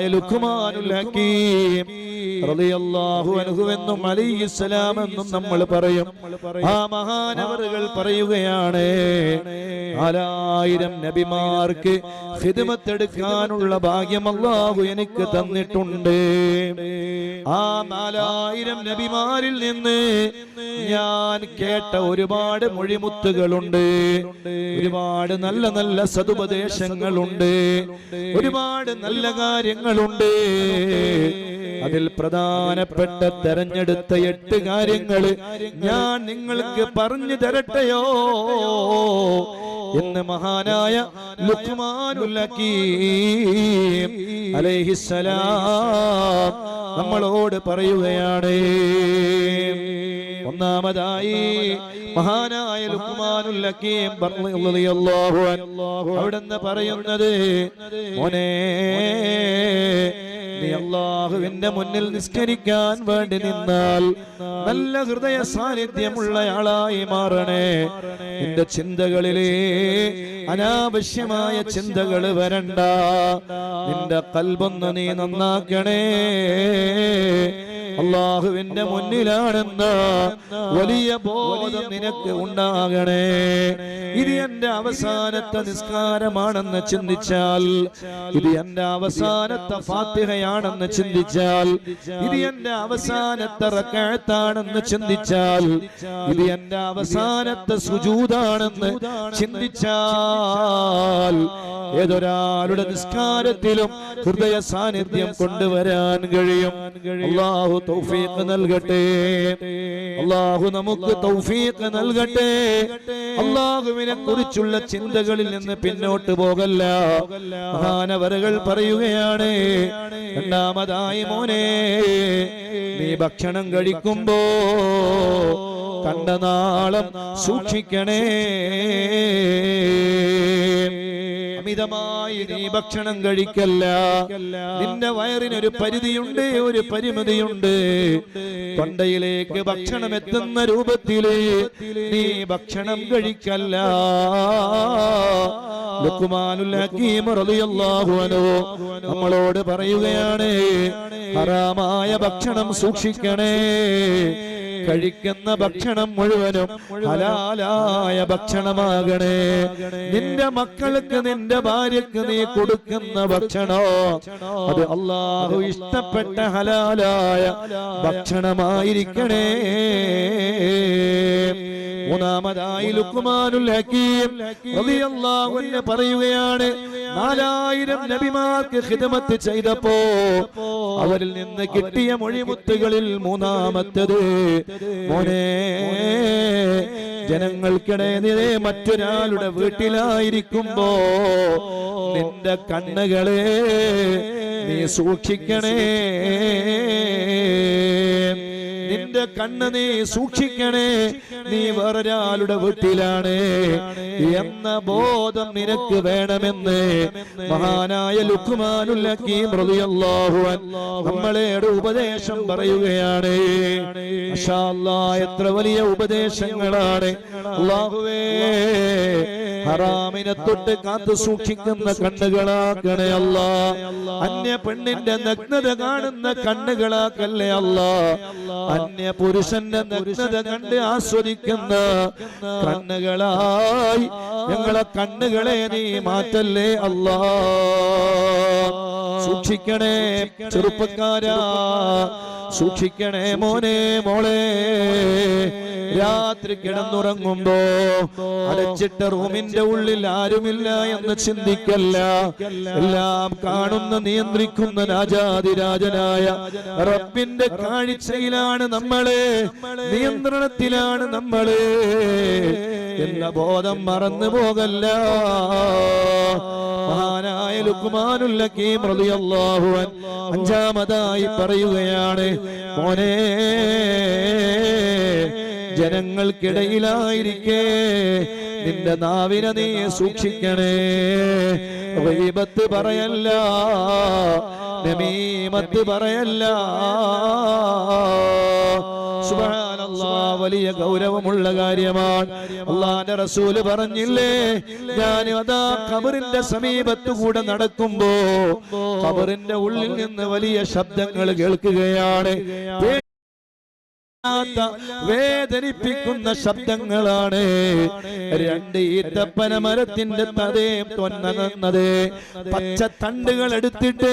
ലുഖ്മാനുൽ ഹക്കീം. എന്നും എന്നും നമ്മൾ പറയും. ആ മഹാനവറുകൾ പറയുകയാണ് നാലായിരം നബിമാർക്ക് ഖിദ്മത്തെടുക്കാനുള്ള ഭാഗ്യം അള്ളാഹു എനിക്ക് തന്നിട്ടുണ്ട്. ആ നാലായിരം നബിമാരിൽ നിന്ന് ഞാൻ കേട്ട ഒരുപാട് മൊഴിമുത്തുകളുണ്ട്. ഒരുപാട് നല്ല നല്ല സതുപദേശങ്ങളുണ്ട്. ഒരുപാട് നല്ല കാര്യങ്ങളുണ്ട്. അതിൽ പ്രധാനപ്പെട്ട തെരഞ്ഞെടുത്ത എട്ട് കാര്യങ്ങൾ ഞാൻ നിങ്ങൾക്ക് പറഞ്ഞു തരട്ടെയോ? എന്ന് മഹാനായ ലുക്മാനുൽ ഹക്കീം അലൈഹിസ്സലാം നമ്മളോട് പറയുകയാണ്. ഒന്നാമതായി മഹാനായ ലുക്മാനുൽ ഹക്കീം അവിടുന്ന് പറയുന്നത് മോനെ നീ അള്ളാഹുവിന്റെ മുന്നിൽ നിസ്കരിക്കാൻ വേണ്ടി നിന്നാൽ നല്ല ഹൃദയ സാന്നിധ്യമുള്ളയാളായി മാറണേ. നിന്റെ ചിന്തകളിലെ അനാവശ്യമായ ചിന്തകൾ വരണ്ട. നിന്റെ കൽബൊന്ന് നീ നന്നാക്കണേ. അള്ളാഹുവിന്റെ മുന്നിലാണെന്ന് വലിയ ബോധം നിനക്ക് ഉണ്ടാകണേ. ഇത് എന്റെ അവസാനത്തെ നിസ്കാരമാണെന്ന് ചിന്തിച്ചാൽ ഇത് എന്റെ അവസാനത്തെ ഫാത്തിഹയാണെന്ന് ചിന്തിച്ചാൽ ഇത് എന്റെ അവസാനത്തെ റക്കാഴത്താണെന്ന് ചിന്തിച്ചാൽ ഇത് എന്റെ അവസാനത്തെ സുജൂതാണെന്ന് ചിന്തിച്ചാൽ ഏതൊരാളുടെ നിസ്കാരത്തിലും ഹൃദയ സാന്നിധ്യം കൊണ്ടുവരാൻ കഴിയും. അള്ളാഹു തൗഫീഖ് നൽകട്ടെ. അള്ളാഹു നമുക്ക് തൗഫീഖ് നൽകട്ടെ. അള്ളാഹുവിനെ കുറിച്ചുള്ള ചിന്തകളിൽ നിന്ന് പിന്നോട്ട് പോകല്ല. മഹാനവറുകൾ പറയുകയാണ് രണ്ടാമതായി മോനെ നീ ഭക്ഷണം കഴിക്കുമ്പോ കണ്ട നാളം സൂക്ഷിക്കണേ. അമിതമായി നീ ഭക്ഷണം കഴിക്കല്ല. നിന്റെ വയറിനൊരു പരിധിയുണ്ട് ഒരു പരിമിതിയുണ്ട്. തൊണ്ടയിലേക്ക് ഭക്ഷണം എത്തുന്ന രൂപത്തിൽ നീ ഭക്ഷണം കഴിക്കല്ല. നമ്മളോട് പറയുകയാണ് ഹറാമായ ഭക്ഷണം സൂക്ഷിക്കണേ. കഴിക്കുന്ന ഭക്ഷണം മുഴുവനും ഹലാലായ ഭക്ഷണമാകണേ. നിന്റെ മക്കൾക്ക് നിന്റെ ഭാര്യക്ക് നീ കൊടുക്കുന്ന ഭക്ഷണോ? അത് അള്ളാഹു ഇഷ്ടപ്പെട്ട ഹലാലായ ഭക്ഷണമായിരിക്കണേ. മൂന്നാമതായി ലുക്കുമാനുൽ ഹക്കീം റളിയല്ലാഹു അൻഹു പറയുകയാണ് നാലായിരം നബിമാർക്ക് ഖിദമത്ത് ചെയ്തപ്പോ അവരിൽ നിന്ന് കിട്ടിയ മൊഴിമുത്തുകളിൽ മൂന്നാമത്തത് മോനെ ജനങ്ങൾക്കിടയിലെ മറ്റൊരാളുടെ വീട്ടിലായിരിക്കുമ്പോ നിന്റെ കണ്ണുകളെ നീ സൂക്ഷിക്കണേ. നിന്റെ കണ്ണ് നീ സൂക്ഷിക്കണേ. നീ വേറൊരാളുടെ വീട്ടിലാണ്. എന്ന ബോധം നിനക്ക് വേണമെന്ന് മഹാനായ ലുക്കുമാനുൽ നമ്മളേടെ ഉപദേശം പറയുകയാണ്. എത്ര വലിയ ഉപദേശങ്ങളാണ്. അള്ളാഹുവേ ഹറാമിനെ തൊട്ട് കാത്തു സൂക്ഷിക്കുന്ന കണ്ണുകളാക്കണേ അല്ല. അന്യ പെണ്ണിന്റെ നഗ്നത കാണുന്ന കണ്ണുകളാക്കല്ലേ അല്ല. അന്യ പുരുഷന്റെ നഗ്നത കണ്ട് ആസ്വദിക്കുന്ന കണ്ണുകളായി ഞങ്ങളെ കണ്ണുകളെ നീ മാറ്റല്ലേ അല്ലാ. സൂക്ഷിക്കണേ ചെറുപ്പക്കാരാ. സൂക്ഷിക്കണേ മോനെ മോളെ. രാത്രി കിടന്നുറങ്ങുമ്പോ അടച്ചിട്ട റൂമിന്റെ ഉള്ളിൽ ആരുമില്ല എന്ന് ചിന്തിക്കല്ല. എല്ലാം കാണുന്ന നിയന്ത്രിക്കുന്ന രാജാതിരാജനായ റബ്ബിന്റെ കാഴ്ചയിലാണ് നമ്മളെ നിയന്ത്രണത്തിലാണ് നമ്മളെ എന്ന ബോധം മറന്നു പോകല്ല. മഹാനായ റളിയല്ലാഹു അഞ്ചാമതായി പറയുകയാണ് മോനെ ജനങ്ങൾക്കിടയിലായിരിക്കേ. നിന്റെ നാവിനെ നീ സൂക്ഷിക്കണേ. വൈബത്ത് പറയല്ല. നമീമത്ത് പറയല്ല. വലിയ ഗൗരവമുള്ള കാര്യമാണ്. അള്ളാന്റെ റസൂൽ പറഞ്ഞില്ലേ ഞാൻ അതാ ഖബറിന്റെ സമീപത്തുകൂടെ നടക്കുമ്പോ കബറിന്റെ ഉള്ളിൽ നിന്ന് വലിയ ശബ്ദങ്ങൾ കേൾക്കുകയാണ്. വേദനിപ്പിക്കുന്ന ശബ്ദങ്ങളാണ്. രണ്ട് ഈത്തപ്പന മരത്തിന്റെ തതയും തൊന്നത് പച്ച തണ്ടുകൾ എടുത്തിട്ട്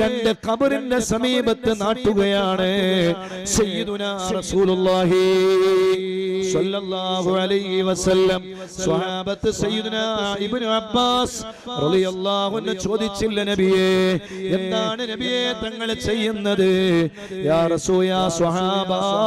രണ്ട് കബറിന്റെ സമീപത്ത് നാട്ടുകയാണ്. ചോദിച്ചില്ല നബിയേ എന്താണ് നബിയേ തങ്ങൾ ചെയ്യുന്നത്? യാ റസൂയാ സ്വഹാബാ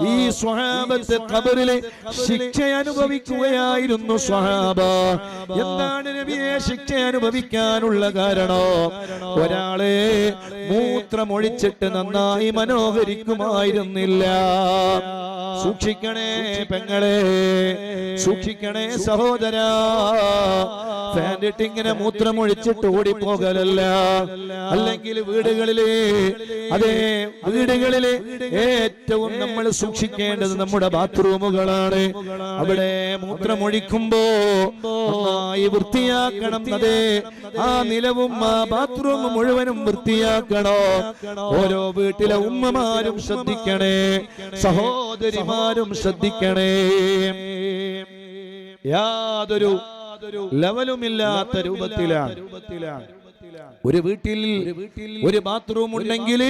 ഈ സ്വഹാബത്ത് ഖബറിലെ ശിക്ഷ അനുഭവിക്കുകയായിരുന്നു സ്വഹാബ. എന്താണ് നബിയെ ശിക്ഷ അനുഭവിക്കാനുള്ള കാരണം? ഒരാളെ മൂത്രമൊഴിച്ചിട്ട് നന്നായി മനോഹരിക്കുമായിരുന്നില്ല. സൂക്ഷിക്കണേ പെങ്ങളെ. സൂക്ഷിക്കണേ സഹോദര. ഫാനിട്ട് ഇങ്ങനെ മൂത്രമൊഴിച്ചിട്ട് ഓടിപ്പോകലല്ല. അല്ലെങ്കിൽ വീടുകളിലെ അതേ വീടുകളിലെ ഏറ്റവും നമ്മൾ സൂക്ഷിക്കേണ്ടത് നമ്മുടെ ബാത്റൂമുകളാണ്. അവിടെ മൂത്രമൊഴിക്കുമ്പോ നന്നായി വൃത്തിയാക്കണം അതെ. ആ നിലവും ആ ബാത്റൂം മുഴുവനും വൃത്തിയാക്കണം? ഓരോ വീട്ടിലെ ഉമ്മമാരും ശ്രദ്ധിക്കണേ. സഹോദരിമാരും ശ്രദ്ധിക്കണേ. യാതൊരു ലെവലുമില്ലാത്ത രൂപത്തിലാണ്. ഒരു വീട്ടിൽ ഒരു ബാത്റൂം ഉണ്ടെങ്കിൽ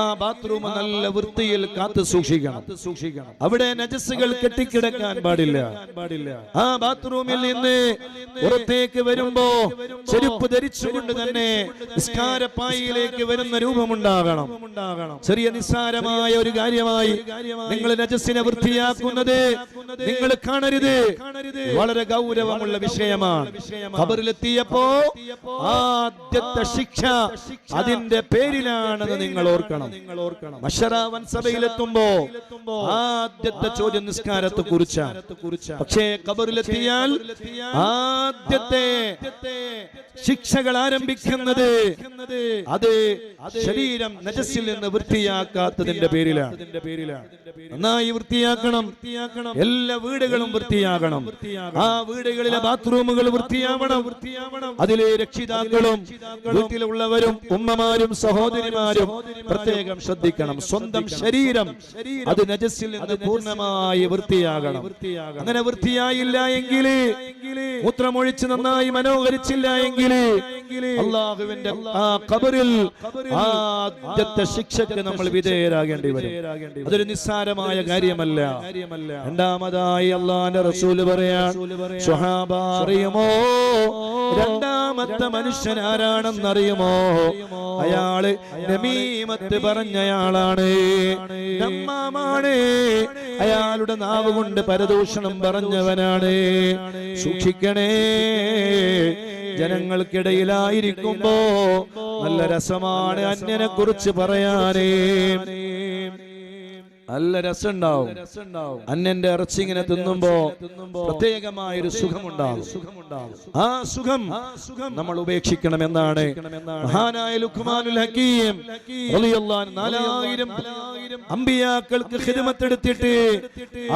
ആ ബാത്റൂം നല്ല വൃത്തിയിൽ കാത്തു സൂക്ഷിക്കണം. സൂക്ഷിക്കണം അവിടെ നജസ്സുകൾ കെട്ടിക്കിടക്കാൻ പാടില്ല. പാടില്ല ആ ബാത്റൂമിൽ നിന്ന് പുറത്തേക്ക് വരുമ്പോ ചെരുപ്പ് ധരിച്ചുകൊണ്ട് തന്നെ നിസ്കാരപ്പായിലേക്ക് വരുന്ന രൂപമുണ്ടാകണം. ചെറിയ നിസ്സാരമായ ഒരു കാര്യമായി നിങ്ങൾ നജസ്സിനെ വൃത്തിയാക്കുന്നത് നിങ്ങൾ കാണരുത്. വളരെ ഗൗരവമുള്ള വിഷയമാണ്. ഖബറിലെത്തിയപ്പോ ആദ്യത്തെ ശിക്ഷ അതിന്റെ പേരിലാണെന്ന് നിങ്ങൾ ഓർക്കണം നിങ്ങൾ ഓർക്കണം. മഷറാവൻ സഭയിലെത്തുമ്പോ ആദ്യത്തെ ചോദ്യം നിസ്കാരത്തെ കുറിച്ചാണ് പക്ഷേ കബറിലെത്തിയാൽ ആദ്യത്തെ ശിക്ഷകൾ ആരംഭിക്കുന്നത് അത് ശരീരം നജസ്സിൽ നിന്ന് വൃത്തിയാക്കാത്തതിന്റെ പേരിലാണ്. നന്നായി വൃത്തിയാക്കണം. എല്ലാ വീടുകളും വൃത്തിയാകണം. ആ വീടുകളിലെ ബാത്റൂമുകൾ വൃത്തിയാവണം. അതിലെ രക്ഷിതാക്കളും വീട്ടിലുള്ളവരും ഉമ്മമാരും സഹോദരിമാരും പ്രത്യേകം ശ്രദ്ധിക്കണം. സ്വന്തം ശരീരം അത് നജസ്സിൽ നിന്ന് പൂർണമായി വൃത്തിയാകണം. അങ്ങനെ വൃത്തിയായില്ല എങ്കിൽ മൂത്രമൊഴിച്ച് നന്നായി മനോഹരിച്ചില്ല എങ്കിൽ അള്ളാഹുവിന്റെ ആ ഖബറിൽ ആദ്യത്തെ ശിക്ഷയ്ക്ക് നമ്മൾ വിധേയരാകേണ്ടി വരും. അതൊരു നിസ്സാരമായ കാര്യമല്ല. രണ്ടാമതായി അള്ളാന്റെ റസൂൽ പറയാൻ സ്വഹാബ അറിയുമോ? രണ്ടാമത്തെ മനുഷ്യൻ ആരാണെന്നറിയുമോ? അയാൾ നമീമത്ത് പറഞ്ഞയാളാണ്. നമ്മാമാണ് അയാളുടെ നാവ് കൊണ്ട് പരദൂഷണം പറഞ്ഞവനാണ്. സൂക്ഷിക്കണേ. ജനങ്ങൾക്കിടയിലായിരിക്കുമ്പോ നല്ല രസമാണ് അന്യനെ കുറിച്ച് പറയാനേ. നല്ല രസമുണ്ടാവും. അന്നന്റെ ഇറച്ചി ഇങ്ങനെ തിന്നുമ്പോ പ്രത്യേകമായ ഒരു സുഖമുണ്ടാവും. ആ സുഖം നമ്മൾ ഉപേക്ഷിക്കണമെന്നാണ്. മഹാനായ ലുഖ്മാനുൽ ഹക്കീം നാലായിരം അമ്പിയാക്കൾക്ക് ഹിതമത്തെടുത്തിട്ട്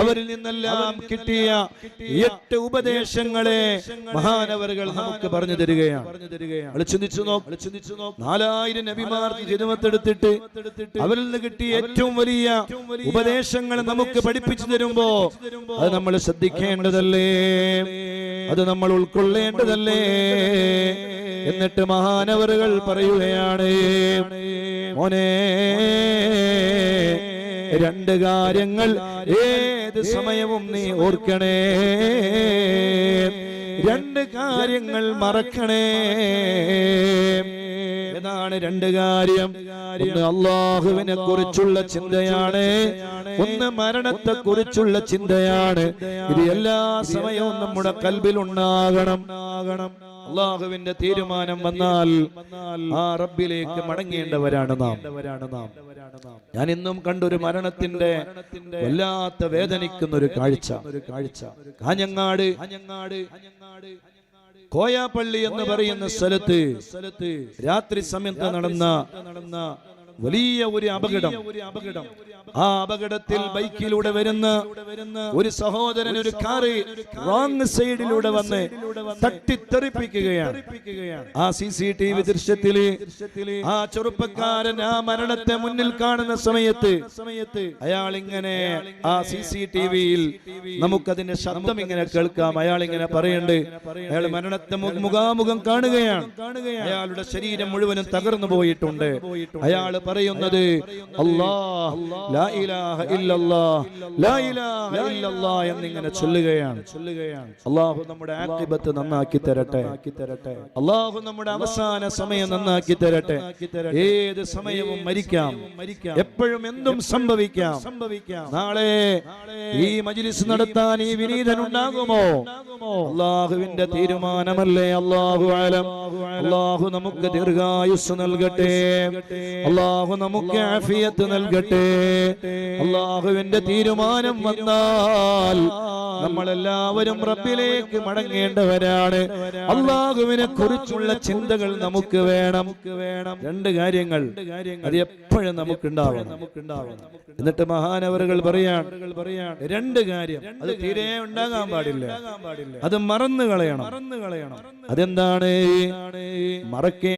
അവരിൽ നിന്നെല്ലാം കിട്ടിയ എട്ട് ഉപദേശങ്ങളെ മഹാനവറുകൾ നമുക്ക് പറഞ്ഞു തരികയാണ്. ചിന്തിച്ചു നോക്ക്. നാലായിരം നബിമാർക്ക് ഹിതമത്തെടുത്തിട്ട് അവരിൽ നിന്ന് കിട്ടിയ ഏറ്റവും വലിയ ഉപദേശങ്ങൾ നമുക്ക് പഠിപ്പിച്ചു തരുമ്പോ അത് നമ്മൾ ശ്രദ്ധിക്കേണ്ടതല്ലേ? അത് നമ്മൾ ഉൾക്കൊള്ളേണ്ടതല്ലേ? എന്നിട്ട് മഹാനവറുകൾ പറയുകയാണ് മോനെ രണ്ട് കാര്യങ്ങൾ ഏത് സമയവും നീ ഓർക്കണേ. രണ്ട് കാര്യങ്ങൾ മറക്കണേ. ഏതാണ് രണ്ട് കാര്യം? ഒന്ന് അള്ളാഹുവിനെ കുറിച്ചുള്ള ചിന്തയാണ്. ഒന്ന് മരണത്തെ കുറിച്ചുള്ള ചിന്തയാണ്. ഇത് എല്ലാ സമയവും നമ്മുടെ കൽബിൽ ഉണ്ടാകണം അള്ളാഹുവിന്റെ തീരുമാനം വന്നാൽ ആ റബ്ബിലേക്ക് മടങ്ങേണ്ടവരാണ് നാം. ഞാൻ ഇന്നും കണ്ടൊരു മരണത്തിന്റെ വല്ലാത്ത വേദനിക്കുന്ന ഒരു കാഴ്ച. ഒരു കാഴ്ച. കാഞ്ഞങ്ങാട് കാഞ്ഞങ്ങാട് കോയാപ്പള്ളി എന്ന് പറയുന്ന സ്ഥലത്ത് സ്ഥലത്ത് രാത്രി സമയത്ത് നടന്ന നടന്ന വലിയ ഒരു അപകടം. ആ അപകടത്തിൽ ബൈക്കിലൂടെ വരുന്ന ഒരു സഹോദരൻ ഒരു കാറ് റോങ് സൈഡിലൂടെ വന്ന് തട്ടിത്തെറിപ്പിക്കുകയാണ്. ആ സി സി ടി വി ദൃശ്യത്തിൽ ആ ചെറുപ്പക്കാരൻ ആ മരണത്തെ മുന്നിൽ കാണുന്ന സമയത്ത് അയാൾ ഇങ്ങനെ ആ സി സി ടി വിയിൽ നമുക്കതിന്റെ ശബ്ദം ഇങ്ങനെ കേൾക്കാം. അയാൾ ഇങ്ങനെ പറയണ്ട് അയാൾ മരണത്തെ മുഖാമുഖം കാണുകയാണ്. അയാളുടെ ശരീരം മുഴുവനും തകർന്നു പോയിട്ടുണ്ട്. അയാൾ പറയുന്നത് എന്നിങ്ങനെ ചൊല്ലുകയാണ്. ചൊല്ലുകയാണ് അള്ളാഹു നമ്മുടെ ആക്കിബത്ത് നന്നാക്കി തരട്ടെ. തരട്ടെ അള്ളാഹു നമ്മുടെ അവസാന സമയം നന്നാക്കി തരട്ടെ. ഏത് സമയവും മരിക്കാം. എപ്പോഴും എന്തും സംഭവിക്കാം. സംഭവിക്കാം നാളെ ഈ മജിലിസ് നടത്താൻ ഈ വിനീതൻ ഉണ്ടാകുമോ? അള്ളാഹുവിന്റെ തീരുമാനമല്ലേ? അള്ളാഹു ആലം അള്ളാഹു നമുക്ക് ദീർഘായുസ് നൽകട്ടെ. അള്ളാഹു നമുക്ക് ആഫിയത്ത് നൽകട്ടെ. അള്ളാഹുവിന്റെ തീരുമാനം വന്നാൽ നമ്മളെല്ലാവരും റബ്ബിലേക്ക് മടങ്ങേണ്ടവരാണ്. അള്ളാഹുവിനെ കുറിച്ചുള്ള ചിന്തകൾ നമുക്ക് വേണം. വേണം. രണ്ട് കാര്യങ്ങൾ അത് എപ്പോഴും നമുക്ക് ഉണ്ടാവണം എന്നിട്ട് മഹാനവറുകൾ പറയാൻ രണ്ട് കാര്യം അത് തീരെ ഉണ്ടാകാൻ പാടില്ല. അത് മറന്നു കളയണം. മറന്നു കളയണം. അതെന്താണ്? മറക്കേ